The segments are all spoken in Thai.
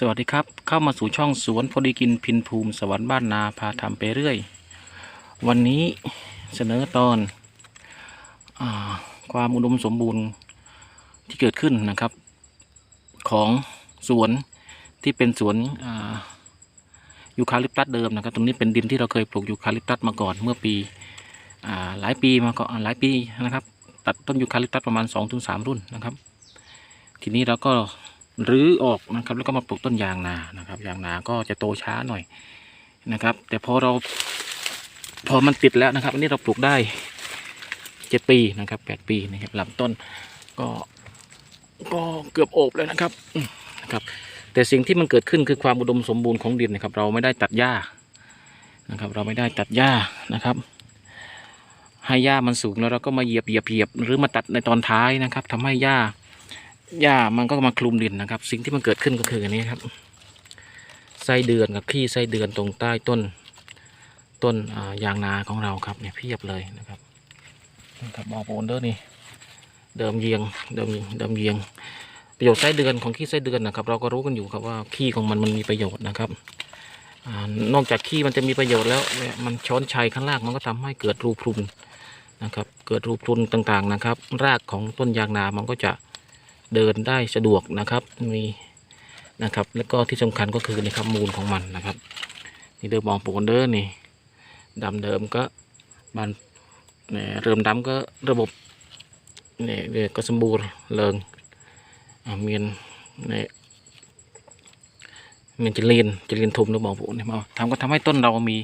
สวัสดีครับ เข้ามาสู่ช่องสวนพอดีกินพินภูมิสวรรค์บ้านนาพาทำไปเรื่อย วันนี้เสนอตอนอความอุดมสมบูรณ์ที่เกิดขึ้นนะครับ ของสวนที่เป็นสวนยูคาลิปตัสเดิมนะครับ ตรงนี้เป็นดินที่เราเคยปลูกยูคาลิปตัสมาก่อนเมื่อปีอหลายปีมาก่อนหลายปีนะครับ ตัดต้นยูคาลิปตัสประมาณ 2-3 รุ่นนะครับ ทีนี้เราก็ รื้อออกนะครับแล้วก็มาปลูกต้นยางนานะครับยางนาก็จะโตช้าหน่อยนะครับ แต่พอเราพอมันติดแล้วนะครับ อันนี้เราปลูกได้เจ็ดปีนะครับแปดปีนะครับลำต้นก็ก็เกือบโอบแล้วนะครับนะครับ แต่สิ่งที่มันเกิดขึ้นคือความอุดมสมบูรณ์ของดินนะครับ เราไม่ได้ตัดหญ้านะครับ เราไม่ได้ตัดหญ้านะครับให้หญ้ามันสูงแล้วเราก็มาเหยียบเหยียบเหยียบหรือมาตัดในตอนท้ายนะครับทำให้หญ้า หญ้ามันก็มาคลุมดินนะครับ สิ่งที่มันเกิดขึ้นก็คืออันนี้ครับไส้เดือนกับขี้ไส้เดือนตรงใต้ต้น ต้นยางนาของเราครับเนี่ยเพียบเลยนะครับนะครับบอโปนเดอร์นี่เดิมเยียงเดิมเดิมเยียงประโยชน์ไส้เดือนของขี้ไส้เดือนนะครับ เราก็รู้กันอยู่ครับว่าขี้ของมันมันมีประโยชน์นะครับอนอกจากขี้มันจะมีประโยชน์แล้วเนี่ยมันช้อนชัยข้างล่างมันก็ทำให้เกิดรูพรุนนะครับ เกิดรูพรุนต่างๆนะครับ รากของต้นยางนามันก็จะ เดินได้สะดวกนะครับมีนะครับ แล้วก็ที่สำคัญก็คือนี่ครับมูลของมันนะครับ นี่เดิมมองปูนเดอร์นี่ดำเดิมก็มันเนี่ยเริ่มดำก็ระบบเนี่ยเรียก็สมบูรณ์เริงอ่าเมียนเนี่ยเมียนจะเลียนจะเลียนทุมหรือมองปูเนี่ยมาทำก็ทำให้ต้นเรามี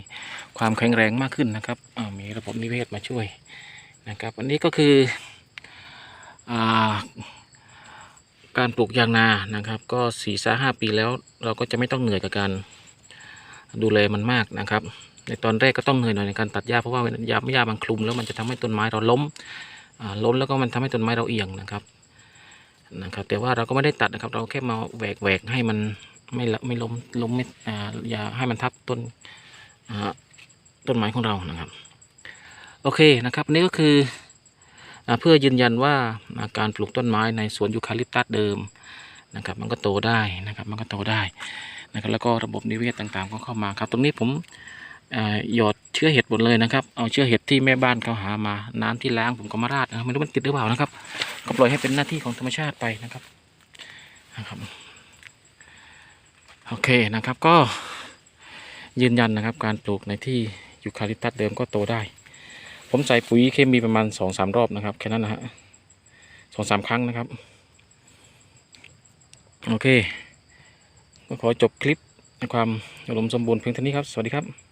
ความแข็งแรงมากขึ้นนะครับอ่ามีระบบนิเวศมาช่วยนะครับ อันนี้ก็คืออ่า การปลูกยางนานะครับ ก็สี่สาห้าปีแล้ว เราก็จะไม่ต้องเหนื่อยกับการดูแลมันมากนะครับ ในตอนแรกก็ต้องเหนื่อยหน่อยในการตัดหญ้าเพราะว่าหญ้าหญ้ามันคลุมแล้วมันจะทำให้ต้นไม้เราล้มล้มแล้วก็มันทำให้ต้นไม้เราเอียงนะครับนะครับ แต่ว่าเราก็ไม่ได้ตัดนะครับ เราแค่มาแหวกแหวกให้มันไม่ละไม่ล้มล้มไม่อย่าให้มันทับต้นต้นไม้ของเรานะครับ โอเคนะครับ นี่ก็คือ เพื่อยืนยันว่าการปลูกต้นไม้ในสวนยูคาลิปตัสเดิมนะครับ มันก็โตได้นะครับ มันก็โตได้นะครับแล้วก็ระบบนิเวศต่างๆก็เข้ามาครับ ตรงนี้ผมหยอดเชื้อเห็ดหมดเลยนะครับ เอาเชื้อเห็ดที่แม่บ้านเขาหามา น้ำที่ล้างผมก็มาราดนะไม่รู้มันติดหรือเปล่านะครับ ก็ปล่อยให้เป็นหน้าที่ของธรรมชาติไปนะครับนะครับ โอเคนะครับก็ยืนยันนะครับ การปลูกในที่ยูคาลิปตัสเดิมก็โตได้ ผมใส่ปุ๋ยเคมีประมาณสองสามรอบนะครับ แค่นั้นนะฮะสองสามครั้งนะครับ โอเค ก็ขอจบคลิปในความอารมณ์สมบูรณ์เพียงเท่านี้ครับ สวัสดีครับ